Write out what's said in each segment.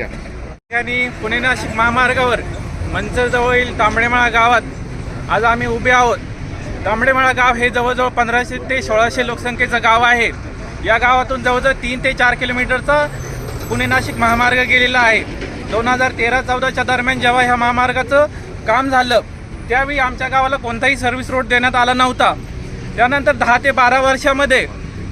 घ्या. ठिकाणी पुणे नाशिक महामार्गावर मंचरजवळील तांबडेमाळा गावात. आज आम्ही उभे आहोत. तांबडेमाळा गाव हे जवळजवळ पंधराशे ते सोळाशे लोकसंख्येचं गाव आहे. या गावातून जवळजवळ तीन ते चार किलोमीटरचा पुणे नाशिक महामार्ग गेलेला आहे. दोन हजार तेरा चौदाच्या दरम्यान जेव्हा ह्या महामार्गाचं काम झालं त्यावेळी आमच्या गावाला कोणताही सर्व्हिस रोड देण्यात आला नव्हता. त्यानंतर दहा ते बारा वर्षामध्ये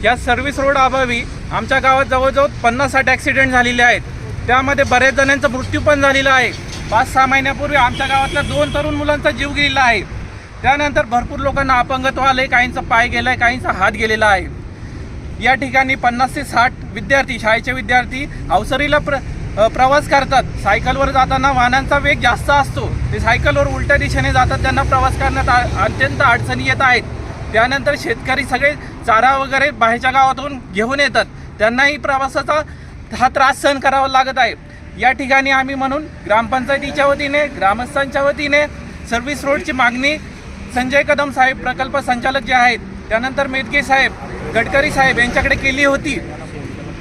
या सर्व्हिस रोड अभावी आमच्या गावात जवळजवळ पन्नास साठ ॲक्सिडेंट झालेले आहेत. त्यामध्ये बऱ्याच जणांचा मृत्यू पण झालेला आहे. पाच सहा महिन्यापूर्वी आमच्या गावातल्या दोन तरुण मुलांचा जीव गेलेला आहे. त्यानंतर भरपूर लोकांना अपंगत्व आलं आहे काहींचा पाय गेला आहे काहींचा हात गेलेला आहे. या ठिकाणी पन्नास ते साठ विद्यार्थी शाळेचे विद्यार्थी अवसरीला प्र प्रवास करतात. सायकलवर जाताना वाहनांचा वेग जास्त असतो. ते सायकलवर उलट्या दिशेने जातात त्यांना प्रवास करण्यात आ- अत्यंत अडचणी येत आहेत. त्यानंतर शेतकरी सगळे चारा वगैरे बाहेरच्या गावातून घेऊन येतात. त्यांनाही प्रवासाचा हा त्रास सहन करावा लागत आहे. या ठिकाणी आम्ही म्हणून ग्रामपंचायतीच्या वतीने ग्रामस्थांच्या वतीने सर्व्हिस रोडची मागणी संजय कदम साहेब प्रकल्प संचालक जे आहेत त्यानंतर मेदके साहेब गडकरी साहेब यांच्याकडे केली होती.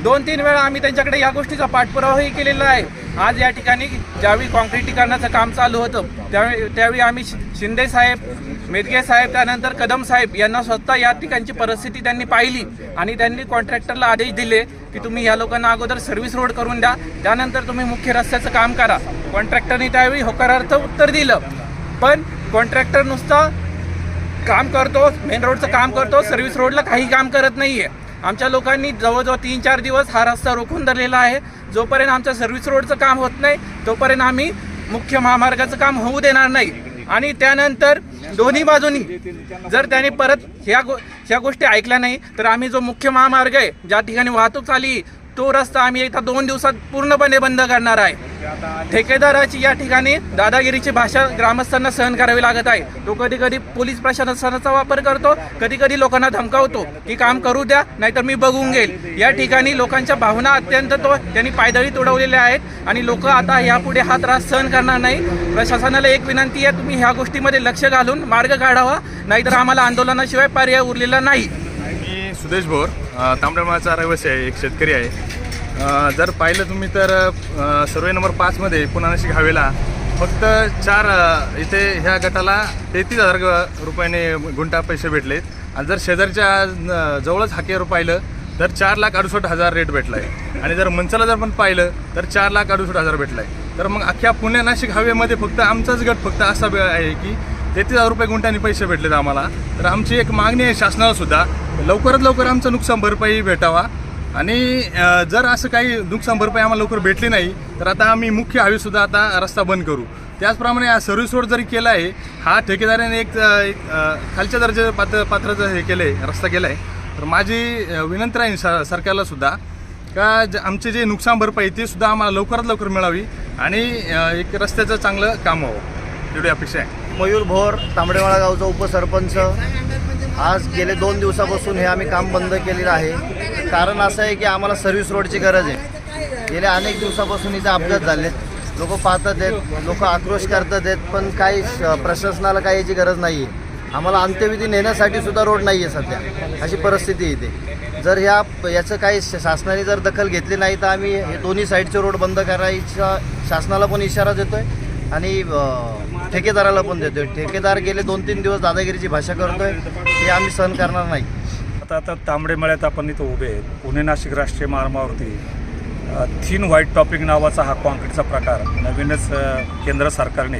दोन तीन वेळा आम्ही त्यांच्याकडे या गोष्टीचा पाठपुरावाही केलेला आहे. आज या ठिकाणी ज्यावेळी कॉन्क्रिटीकरणाचं काम चालू होतं त्यावेळी त्यावेळी आम्ही शि- शिंदे साहेब मेदगे साहेब त्यानंतर कदम साहेब यांना स्वतः या ठिकाणची परिस्थिती त्यांनी पाहिली आणि त्यांनी कॉन्ट्रॅक्टरला आदेश दिले की तुम्ही या लोकांना अगोदर सर्व्हिस रोड करून द्या. त्यानंतर तुम्ही मुख्य रस्त्याचं काम करा. कॉन्ट्रॅक्टरने त्यावेळी होकारार्थ उत्तर दिलं. पण कॉन्ट्रॅक्टर नुसता काम करतो मेन रोडचं काम करतो सर्व्हिस रोडला काही काम करत नाही आहे आमच्या लोकांनी जवळजवळ तीन चार दिवस हा रस्ता रोखून धरलेला आहे. जोपर्यंत आमच्या सर्व्हिस रोडचं काम होत नाही तोपर्यंत आम्ही मुख्य महामार्गाचं काम होऊ देणार नाही. आणि त्यानंतर दोन्ही बाजूनी जर त्यांनी परत ह्या गो ह्या गोष्टी ऐकल्या नाही तर आम्ही जो मुख्य महामार्ग आहे ज्या ठिकाणी वाहतूक चाली तो रस्ता आम्ही एकदा दोन दिवसात पूर्णपणे बंद करणार आहे. ठेकेदाराची या ठिकाणी दादागिरीची भाषा ग्रामस्थांना सहन करावी लागत आहे. तो कधी कधी पोलीस प्रशासनाचा वापर करतो कधी कधी लोकांना धमकावतो की काम करू द्या नाहीतर मी बघून घेईल. या ठिकाणी लोकांच्या भावना अत्यंत तो त्यांनी पायदळी तुडवलेल्या आहेत आणि लोक आता यापुढे हा त्रास सहन करणार नाही. प्रशासनाला एक विनंती आहे तुम्ही ह्या गोष्टीमध्ये लक्ष घालून मार्ग काढावा नाहीतर आम्हाला आंदोलनाशिवाय पर्याय उरलेला नाही. सुदेश भोर अ, रहिवासी आहे एक शेतकरी आहे. जर पाहिलं तुम्ही तर सर्वे नंबर पाचमध्ये पुन्हा घावेला हवेला फक्त चार इथे ह्या गटाला तेहतीस हजार रुपयाने गुंठा पैसे भेटलेत. आणि जर शेजारच्या जवळच हाकेवर पाहिलं तर चार लाख अडुसष्ट हजार रेट भेटला आहे आणि जर मंचाला जर पण पाहिलं तर चार लाख अडुसष्ट हजार भेटला आहे तर मग अख्ख्या पुण्यानाशिक नाशिक हवेमध्ये फक्त आमचाच गट फक्त असा आहे की तेहतीस हजार रुपये गुंठ्याने पैसे भेटलेत आम्हाला. तर आमची एक मागणी आहे शासनाला सुद्धा लवकरात लवकर आमचं नुकसान भरपाई भेटावा. आणि जर असं काही नुकसान भरपाई आम्हाला लवकर भेटली नाही तर आता आम्ही मुख्य हवेसुद्धा आता रस्ता बंद करू. त्याचप्रमाणे हा सर्व्हिस रोड जरी केला आहे हा ठेकेदाराने एक एक, खालच्या दर्जा पात्र पात्राचं हे केलं आहे रस्ता केला आहे तर माझी विनंती राहील स सरकारला सुद्धा का ज आमचे जे नुकसान भरपाई ते सुद्धा आम्हाला लवकरात लवकर मिळावी आणि एक रस्त्याचं चांगलं काम व्हावं. एवढी अपेक्षा आहे. मयूर भोर तांबडेवाडा गावचा उपसरपंच. आज गेले दोन दिवसापासून हे आम्ही काम बंद केलेलं आहे. कारण असं आहे की आम्हाला सर्व्हिस रोडची गरज आहे. गेल्या अनेक दिवसापासून इथे अपघात झालेत. लोक पाहतात आहेत लोक आक्रोश करतात आहेत पण काही श- प्रशासनाला काही याची गरज नाही आहे आम्हाला अंत्यविधी नेण्यासाठी सुद्धा रोड नाही आहे सध्या. अशी परिस्थिती इथे. जर ह्या याचं काही शासनाने जर दखल घेतली नाही तर आम्ही हे दोन्ही साईडचे रोड बंद करायचा शासनाला पण इशारा देतो आहे आणि ठेकेदाराला पण देतोय. ठेकेदार गेले दोन तीन दिवस दादागिरीची भाषा करतोय. ते आम्ही सहन करणार नाही. आता आता तांबडे मळ्यात आपण इथं उभे आहेत. पुणे नाशिक राष्ट्रीय मार्गावरती थीन व्हाईट टॉपिक नावाचा हा कॉन्क्रीटचा प्रकार नवीनच केंद्र सरकारने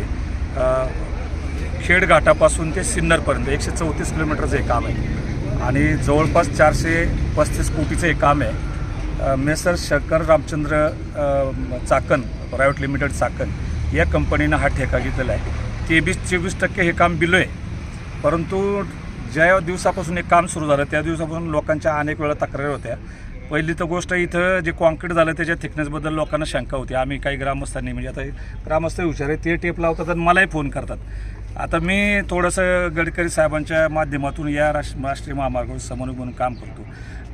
खेडघाटापासून ते सिन्नरपर्यंत एकशे चौतीस किलोमीटरचं हे काम आहे. आणि जवळपास चारशे पस्तीस कोटीचं हे काम आहे. Messrs Shankar Ramchandra Chakan private limited Chakan या कंपनीनं हा ठेका घेतलेला आहे. तेवीस चोवीस टक्के हे काम बिलो आहे परंतु ज्या दिवसापासून हे काम सुरू झालं त्या दिवसापासून लोकांच्या अनेक वेळा तक्रारी होत्या. पहिली तर गोष्ट इथं जे कॉन्क्रीट झालं त्याच्या थिकनेसबद्दल लोकांना शंका होती. आम्ही काही ग्रामस्थांनी म्हणजे आता ग्रामस्थ विचारे आहे ते टेप लावतात आणि मलाही फोन करतात. आता मी थोडंसं गडकरी साहेबांच्या माध्यमातून या राष्ट्र राष्ट्रीय महामार्गावर समन्वय म्हणून काम करतो.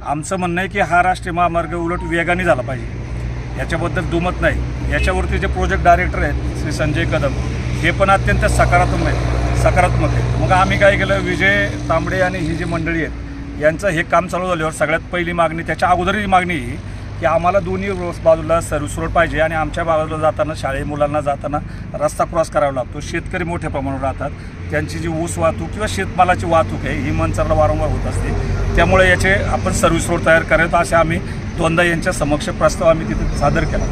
आमचं म्हणणं आहे की हा राष्ट्रीय महामार्ग उलट वेगाने झाला पाहिजे. याच्याबद्दल दुमत नाही. याच्यावरती जे प्रोजेक्ट डायरेक्टर आहेत श्री संजय कदम हे पण अत्यंत सकारात्मक आहेत. सकारात्मक आहेत. मग आम्ही काय केलं विजय तांबडे आणि ही जी मंडळी आहेत यांचं हे काम चालू झाल्यावर सगळ्यात पहिली मागणी त्याच्या अगोदरची मागणी ही की आम्हाला दोन्ही बाजूला सर्व्हिस रोड पाहिजे आणि आमच्या बाजूला जाताना शाळे मुलांना जाताना रस्ता क्रॉस करावा लागतो. शेतकरी मोठ्या प्रमाणावर राहतात. त्यांची जी ऊस वाहतूक किंवा शेतमालाची वाहतूक आहे ही मनसरला वारंवार होत असते. त्यामुळे याचे आपण सर्व्हिस रोड तयार करत असे आम्ही दोनदा यांच्या समक्ष प्रस्ताव आम्ही तिथे सादर केला.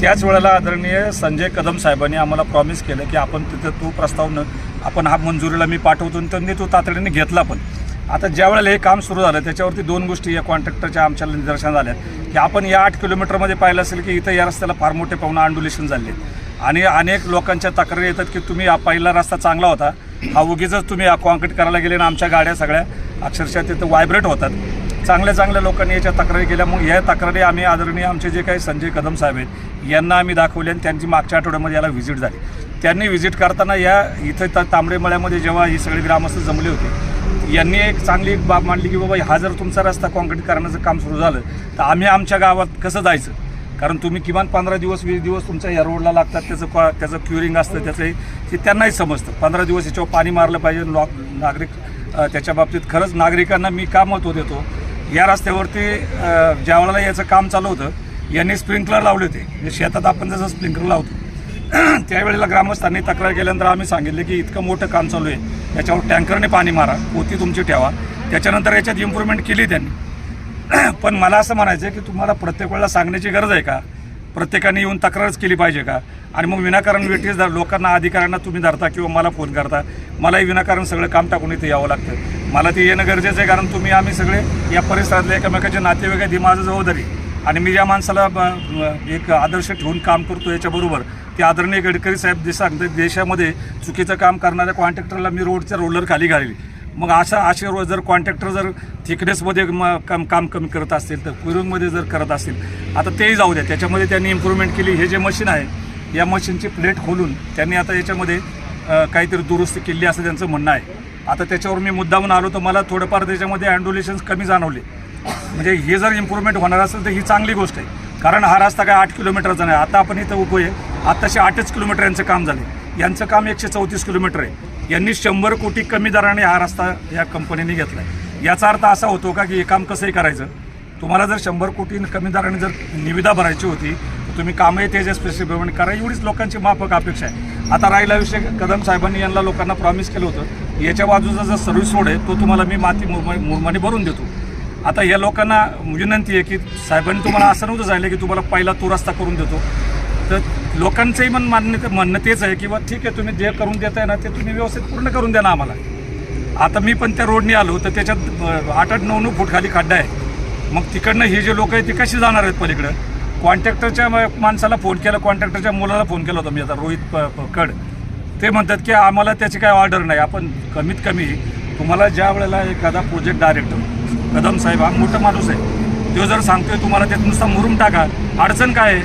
त्याच वेळेला आदरणीय संजय कदम साहेबांनी आम्हाला प्रॉमिस केलं की आपण तिथं तो प्रस्ताव न आपण हा मंजुरीला मी पाठवतो आणि त्यांनी तो तातडीने घेतला पण. आता ज्या वेळेला हे काम सुरू झालं त्याच्यावरती दोन गोष्टी या कॉन्ट्रॅक्टरच्या आमच्या निदर्शनात आल्या. की आपण या आठ किलोमीटरमध्ये पाहिलं असेल की इथं या रस्त्याला फार मोठे पाहून आंडोलेशन झाले. आणि अनेक लोकांच्या तक्रारी येतात की तुम्ही हा पहिला रस्ता चांगला होता. हा उगीच तुम्ही कॉन्क्रीट करायला गेले आणि आमच्या गाड्या सगळ्या अक्षरशः तिथं वायब्रेट होतात. चांगल्या चांगल्या लोकांनी याच्या तक्रारी केल्या. मग या तक्रारी आम्ही आदरणीय आमचे जे काही संजय कदम साहेब आहेत यांना आम्ही दाखवले आणि त्यांची मागच्या आठवड्यामध्ये याला व्हिजिट झाली. त्यांनी व्हिजिट करताना या इथं त तांबडे मळ्यामध्ये जेव्हा ही सगळी ग्रामस्थ जमले होते यांनी एक चांगली एक बाब मांडली की बाबा हा जर तुमचा रस्ता कॉन्क्रीट करण्याचं काम सुरू झालं तर आम्ही आमच्या गावात कसं जायचं? कारण तुम्ही किमान पंधरा दिवस वीस दिवस तुमच्या या रोडला लागतात त्याचं क्वा त्याचं क्युरिंग असतं त्याचं ते त्यांनाही समजतं. पंधरा दिवस याच्यावर पाणी मारलं पाहिजे लॉक नागरिक त्याच्या बाबतीत खरंच नागरिकांना मी का महत्त्व देतो? या रस्त्यावरती ज्या वेळेला याचं काम चालू होतं यांनी स्प्रिंकलर लावले होते. म्हणजे शेतात आपण जसं स्प्रिंकलर लावतो त्यावेळेला ग्रामस्थांनी तक्रार केल्यानंतर आम्ही सांगितले की इतकं मोठं काम चालू आहे. त्याच्यावर टँकरने पाणी मारा पोती तुमची ठेवा. त्याच्यानंतर याच्यात इम्प्रूव्हमेंट केली त्यांनी. पण मला असं म्हणायचं आहे की तुम्हाला प्रत्येक वेळेला सांगण्याची गरज आहे का? प्रत्येकाने येऊन तक्रारच केली पाहिजे का? आणि मग विनाकारण वेटीस लोकांना अधिकाऱ्यांना तुम्ही धरता किंवा मला फोन करता मलाही विनाकारण सगळं काम टाकून इथे यावं लागतं. मला ते येणं गरजेचं आहे कारण तुम्ही आम्ही सगळे या परिसरातले एकमेकाचे नातेवाईक आहेत ही माझं जबाबदारी आणि मी ज्या माणसाला एक आदर्श ठेवून काम करतो याच्याबरोबर ते आदरणीय गडकरी साहेब जे सांगतात देशामध्ये चुकीचं काम करणाऱ्या कॉन्ट्रॅक्टरला मी रोडच्या रोलर खाली घालली. मग अशा असे रो जर कॉन्ट्रॅक्टर जर थिकनेसमध्ये म काम काम कमी करत असतील तर कुरूनमध्ये जर करत असतील आता तेही जाऊ द्या. त्याच्यामध्ये त्यांनी इम्प्रूव्हमेंट केली. हे जे मशीन आहे या मशीनची प्लेट खोलून त्यांनी आता याच्यामध्ये काहीतरी दुरुस्ती केली असं त्यांचं म्हणणं आहे. आता त्याच्यावर मी मुद्दामून आलो तर मला थोडंफार त्याच्यामध्ये अँडोलेशन्स कमी जाणवले. म्हणजे हे जर इम्प्रूव्हमेंट होणार असेल तर ही चांगली गोष्ट आहे. कारण हा रस्ता काय आठ किलोमीटरचा नाही आता आपण इथं उभं आहे. आत्ताशे आठच किलोमीटर यांचं काम झाले यांचं काम एकशे चौतीस किलोमीटर आहे. यांनी शंभर कोटी कमी दराने हा रस्ता या कंपनीने घेतला आहे याचा अर्थ असा होतो का की हे काम कसंही करायचं. तुम्हाला जर शंभर कोटी कमी दराने जर निविदा भरायची होती तर तुम्ही कामही त्याच्या पेमेंट करा. एवढीच लोकांची माफक अपेक्षा आहे. आता राहिला विषय कदम साहेबांनी यांना लोकांना प्रॉमिस केलं होतं याच्या बाजूचा जो सर्व्हिस रोड आहे तो तुम्हाला मी माती मुरमाने भरून देतो. आता या लोकांना विनंती आहे की साहेबांनी तुम्हाला असं नव्हतं झालं की तुम्हाला पहिला तो रस्ता करून देतो. तर लोकांचंही मन मान्य म्हणणं तेच आहे की बा ठीक आहे तुम्ही जे करून देताय ना ते तुम्ही व्यवस्थित पूर्ण करून द्या ना आम्हाला. आता मी पण त्या रोडने आलो तर त्याच्यात आठ आठ नऊ नऊ फूट खाली खड्डा आहे. मग तिकडनं हे जे लोक आहेत ते कशी जाणार आहेत पलीकडं? कॉन्ट्रॅक्टरच्या माणसाला फोन केला कॉन्ट्रॅक्टरच्या मुलाला फोन केला होता मी आता रोहित प- कड. ते म्हणतात की आम्हाला त्याची काय ऑर्डर नाही. आपण कमीत कमी तुम्हाला ज्या वेळेला एखादा प्रोजेक्ट डायरेक्टर कदम साहेब हा मोठा माणूस आहे तो जर सांगतोय तुम्हाला त्यात नुसता मुरुम टाका अडचण काय आहे?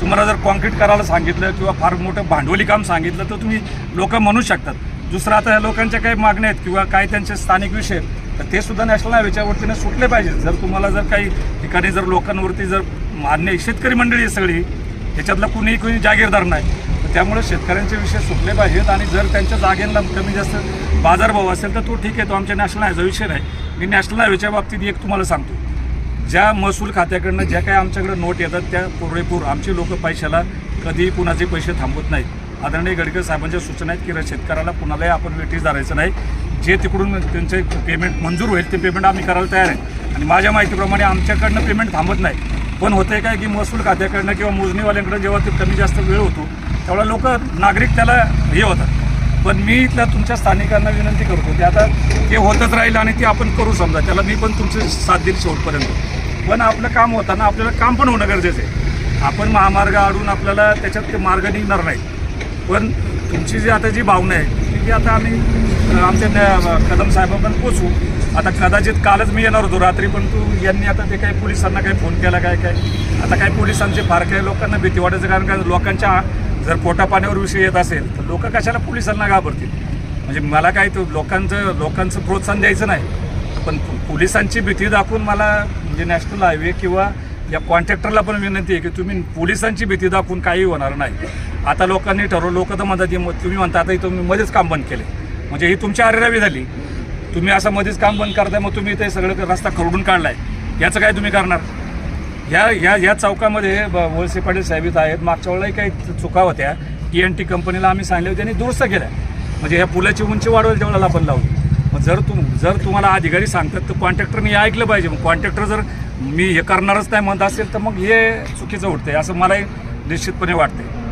तुम्हाला जर कॉन्क्रीट करायला सांगितलं किंवा फार मोठं भांडवली काम सांगितलं तर तुम्ही लोक म्हणू शकतात. दुसरं आता या लोकांच्या काही मागण्या आहेत किंवा काही त्यांचे स्थानिक विषय आहेत, तर ते सुद्धा नॅशनल हायवेच्या वतीने सुटले पाहिजेत. जर तुम्हाला जर काही ठिकाणी जर लोकांवरती जर मान्य शेतकरी मंडळी आहे सगळी याच्यातलं कुणीही कुणी जागीरदार नाही. त्यामुळे शेतकऱ्यांचे विषय सुटले पाहिजेत आणि जर त्यांच्या जागेला कमी जास्त बाजारभाव असेल तर तो ठीक आहे तो आमच्या नॅशनल हायचा विषय नाही. मी नॅशनल हायवेच्या बाबतीत एक तुम्हाला सांगतो. ज्या महसूल खात्याकडनं ज्या काही आमच्याकडे नोट येतात त्या पुरेपूर आमचे लोक पैशाला कधीही कुणाचे पैसे थांबवत नाहीत. आदरणीय गडकरी साहेबांच्या सूचना आहेत की शेतकऱ्याला कुणालाही आपण वेटीस धरायचं नाही. जे तिकडून त्यांचे पेमेंट मंजूर होईल ते पेमेंट आम्ही करायला तयार आहे. आणि माझ्या माहितीप्रमाणे आमच्याकडनं पेमेंट थांबत नाही. पण होतंय काय की महसूल खात्याकडनं किंवा मोजणीवाल्यांकडे जेव्हा ते कमी जास्त वेळ होतो तेव्हा लोक नागरिक त्याला हे होतात. पण मी इथल्या तुमच्या स्थानिकांना विनंती करतो की आता ते होतच राहील आणि ते आपण करू समजा. त्याला मी पण तुमचे साथ देईल शेवटपर्यंत. पण आपलं काम होताना आपल्याला काम पण होणं गरजेचं आहे. आपण महामार्ग आडून आपल्याला त्याच्यात ते मार्ग निघणार नाही पण तुमची जी आता जी भावना आहे ती आता आम्ही आमच्या कदम साहेबांपर्यंत पोचू आता कदाचित कालच मी येणार होतो रात्री पण तू यांनी आता ते काही पोलिसांना काही फोन केला काय काय. आता काही पोलिसांचे फार काही लोकांना भीती वाटायचं कारण काय लोकांच्या जर पोटापाण्यावर विषय येत असेल तर लोक कशाला पोलिसांना घाबरतील? म्हणजे मला काय तो लोकांचं लोकांचं प्रोत्साहन द्यायचं नाही. पण पोलिसांची भीती दाखवून मला म्हणजे नॅशनल हायवे किंवा या कॉन्ट्रॅक्टरला पण विनंती आहे की तुम्ही पोलिसांची भीती दाखवून काही होणार नाही. आता लोकांनी ठरवलं लोक तर म्हणतात मग तुम्ही म्हणता आता तुम्ही मध्येच काम बंद केले. म्हणजे ही तुमची अरेरावी झाली. तुम्ही असं मध्येच काम बंद करताय मग तुम्ही ते सगळं रस्ता खरडून काढलाय. याचं काय तुम्ही करणार? ह्या ह्या ह्या चौकामध्ये ब- वळसे पाटील साहेब इथं आहेत. मागच्या वेळेलाही काही चुका होत्या. टी एन टी कंपनीला आम्ही सांगितले होते आणि दुरुस्त केल्या. म्हणजे ह्या पुलाची उंची वाढवेल तेवढ्याला आपण लावली. मग जर तुम जर तुम्हाला अधिकारी सांगतात तर कॉन्ट्रॅक्टरने हे ऐकलं पाहिजे. मग कॉन्ट्रॅक्टर जर मी हे करणारच नाही म्हणत असेल तर मग हे चुकीचं उठतंय. असं मलाही निश्चितपणे वाटते